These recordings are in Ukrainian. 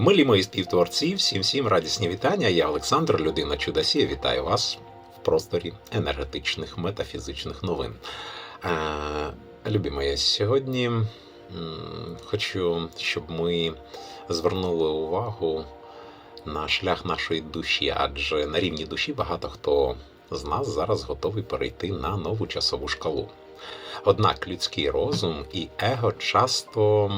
Милі мої співтворці, всім всім радісні вітання. Я Олександр, людина Чудосія. Вітаю вас в просторі енергетичних метафізичних новин. Е, любі мої, сьогодні хочу, щоб ми звернули увагу на шлях нашої душі, адже на рівні душі багато хто з нас зараз готовий перейти на нову часову шкалу. Однак людський розум і его часто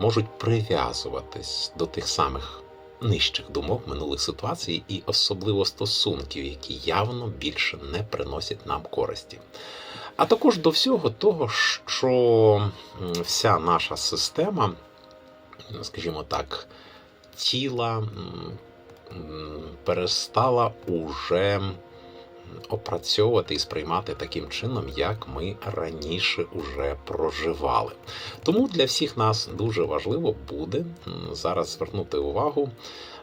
можуть прив'язуватись до тих самих нижчих думок минулих ситуацій і особливо стосунків, які явно більше не приносять нам користі. А також до всього того, що вся наша система, скажімо так, тіла перестала уже опрацьовувати і сприймати таким чином, як ми раніше уже проживали. Тому для всіх нас дуже важливо буде зараз звернути увагу,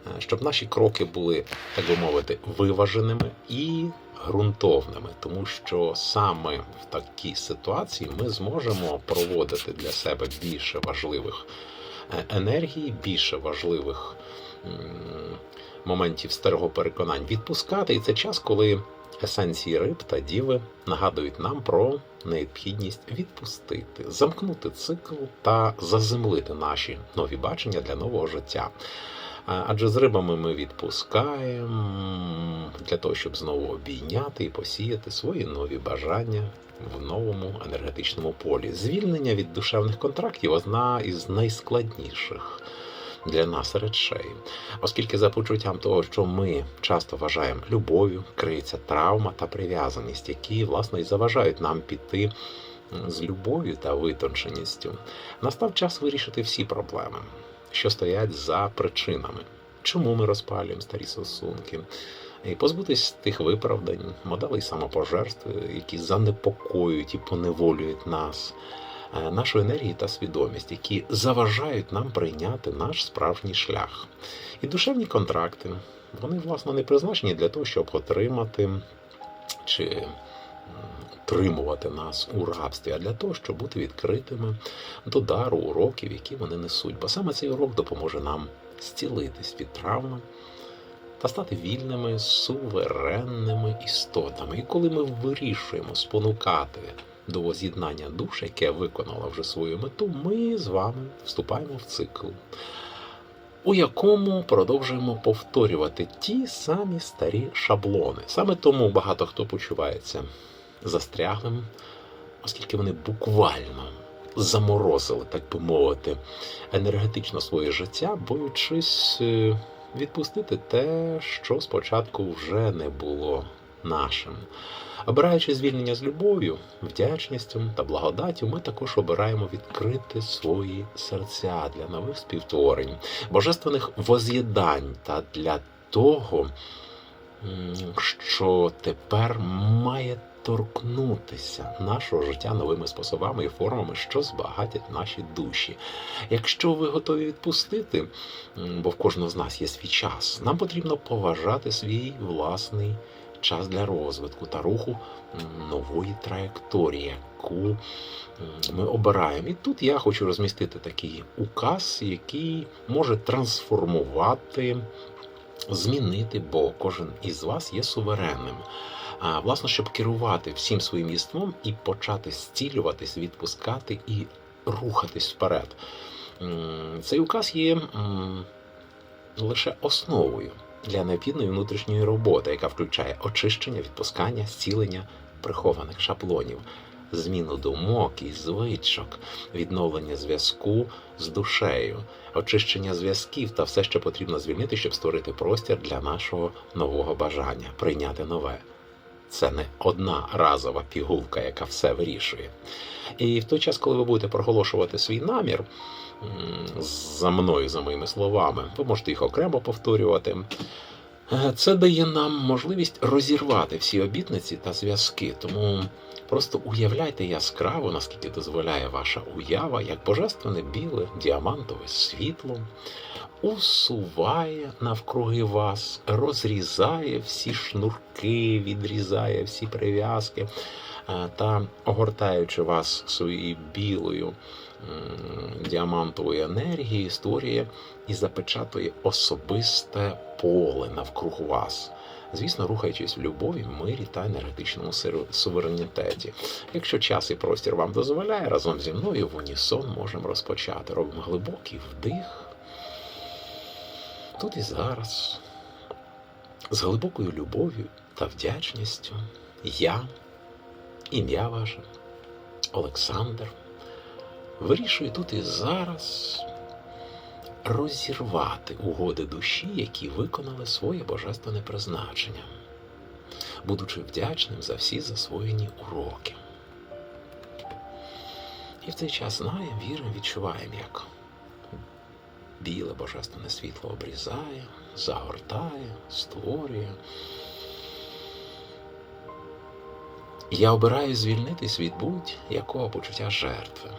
е, щоб наші кроки були, так би мовити, виваженими і ґрунтовними, тому що саме в такій ситуації ми зможемо проводити для себе більше важливих е, енергій, більше важливих моментів старого переконань відпускати. І це час, коли есенції риб та діви нагадують нам про необхідність відпустити, замкнути цикл та заземлити наші нові бачення для нового життя. Адже з рибами ми відпускаємо для того, щоб знову обійняти і посіяти свої нові бажання в новому енергетичному полі. Звільнення від душевних контрактів одна із найскладніших для нас речей, оскільки за почуттям того, що ми часто вважаємо любов'ю, криється травма та прив'язаність, які власне і заважають нам піти з любов'ю та витонченістю. Настав час вирішити всі проблеми, що стоять за причинами, чому ми розпалюємо старі стосунки. І позбутись тих виправдань, моделей самопожертви, які занепокоюють і поневолюють нас, е, нашу енергію та свідомість, які заважають нам прийняти наш справжній шлях. І душевні контракти, вони, власне, не призначені для того, щоб отримати чи утримувати нас у рабстві, а для того, щоб бути відкритими до дару уроків, які вони несуть. Бо саме цей урок допоможе нам зцілитись від травми та стати вільними, суверенними істотами. І коли ми вирішуємо спонукати до воз'єднання душ, яке виконало вже свою мету, ми з вами вступаємо в цикл, у якому продовжуємо повторювати ті самі старі шаблони. Саме тому багато хто почувається застряглим, оскільки вони буквально заморозили, так би мовити, енергетично своє життя, боючись е, відпустити те, що спочатку вже не було нашим. Обираючи звільнення з любов'ю, вдячністю та благодаттю, ми також обираємо відкрити свої серця для нових співтворень, божественних воз'єднань та для того, що тепер має торкнутися нашого життя новими способами і формами, що збагатять наші душі. Якщо ви готові відпустити, бо в кожного з нас є свій час, нам потрібно поважати свій власний час для розвитку та руху нової траєкторії, яку ми обираємо. І тут я хочу розмістити такий указ, який може трансформувати, змінити, бо кожен із вас є суверенним. А, власне, щоб керувати всім своїм єством і почати зцілюватись, відпускати і рухатись вперед. Цей указ є лише основою для необхідної внутрішньої роботи, яка включає очищення, відпускання, зцілення прихованих шаблонів, зміну думок і звичок, відновлення зв'язку з душею, очищення зв'язків та все, що потрібно звільнити, щоб створити простір для нашого нового бажання, прийняти нове. Це не одна разова пігулка, яка все вирішує. І в той час, коли ви будете проголошувати свій намір за мною, за моїми словами, ви можете їх окремо повторювати. Це дає нам можливість розірвати всі обітниці та зв'язки. Тому просто уявляйте яскраво, наскільки дозволяє ваша уява, як божественне біле діамантове світло усуває навкруги вас, розрізає всі шнурки, відрізає всі прив'язки е, та огортаючи вас своєю білою м, діамантової енергії створює і запечатує особисте поле навкруг вас. Звісно, рухаючись в любові, мирі та енергетичному суверенітеті. Якщо час і простір вам дозволяє, разом зі мною в унісон можемо розпочати. Робимо глибокий вдих. Тут і зараз, з глибокою любов'ю та вдячністю, я, ім'я ваше, Олександр, вирішую тут і зараз розірвати угоди душі, які виконали своє божественне призначення, будучи вдячним за всі засвоєні уроки. І в цей час знаємо, віримо, відчуваємо, як біле божественне світло обрізає, загортає, створює. Я обираю звільнитись від будь-якого почуття жертви,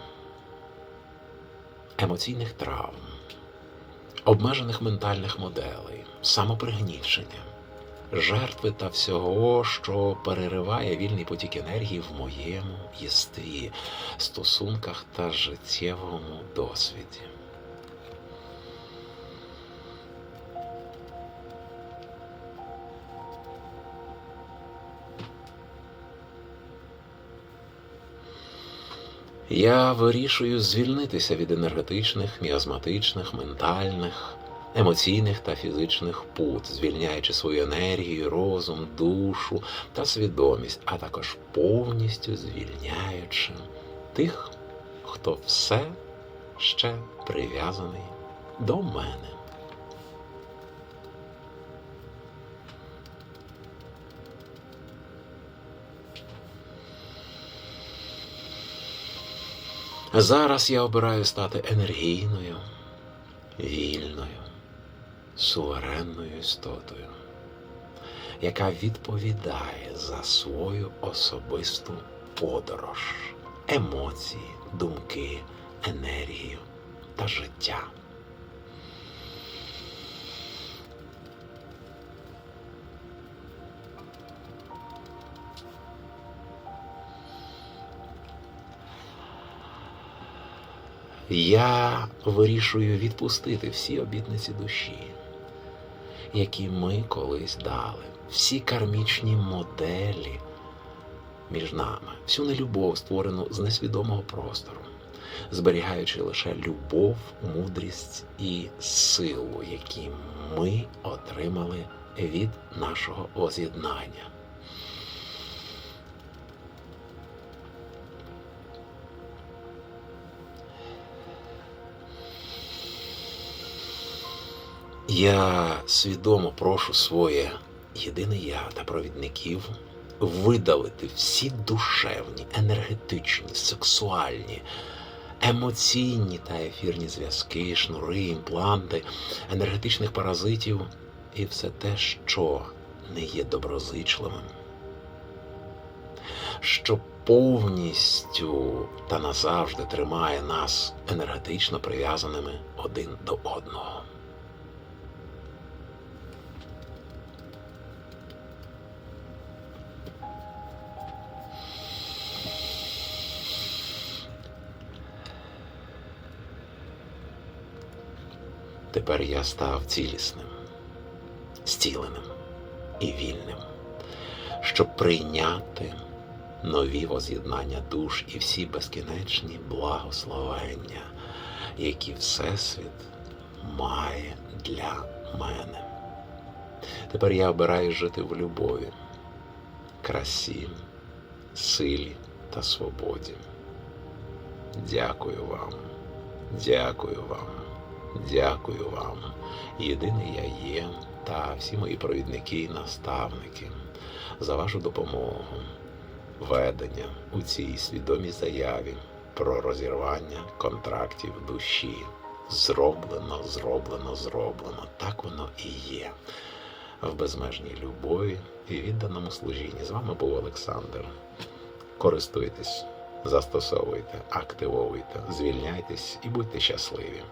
емоційних травм, обмежених ментальних моделей, самопригнічення, жертви та всього, що перериває вільний потік енергії в моєму єстві, стосунках та життєвому досвіді. Я вирішую звільнитися від енергетичних, міазматичних, ментальних, емоційних та фізичних пут, звільняючи свою енергію, розум, душу та свідомість, а також повністю звільняючи тих, хто все ще прив'язаний до мене. Зараз я обираю стати енергійною, вільною, суверенною істотою, яка відповідає за свою особисту подорож, емоції, думки, енергію та життя. Я вирішую відпустити всі обітниці душі, які ми колись дали, всі кармічні моделі між нами, всю нелюбов, створену з несвідомого простору, зберігаючи лише любов, мудрість і силу, які ми отримали від нашого воз'єднання. Я свідомо прошу своє єдине я та провідників видалити всі душевні, енергетичні, сексуальні, емоційні та ефірні зв'язки, шнури, імпланти, енергетичних паразитів і все те, що не є доброзичливим, що повністю та назавжди тримає нас енергетично прив'язаними один до одного. Тепер я став цілісним, зціленим і вільним, щоб прийняти нові воз'єднання душ і всі безкінечні благословення, які Всесвіт має для мене. Тепер я обираю жити в любові, красі, силі та свободі. Дякую вам, дякую вам. Дякую вам, єдиний я є, та всі мої провідники і наставники, за вашу допомогу, ведення у цій свідомій заяві про розірвання контрактів душі. Зроблено, зроблено, зроблено. Так воно і є. В безмежній любові і відданому служінні. З вами був Олександр. Користуйтесь, застосовуйте, активовуйте, звільняйтесь і будьте щасливі.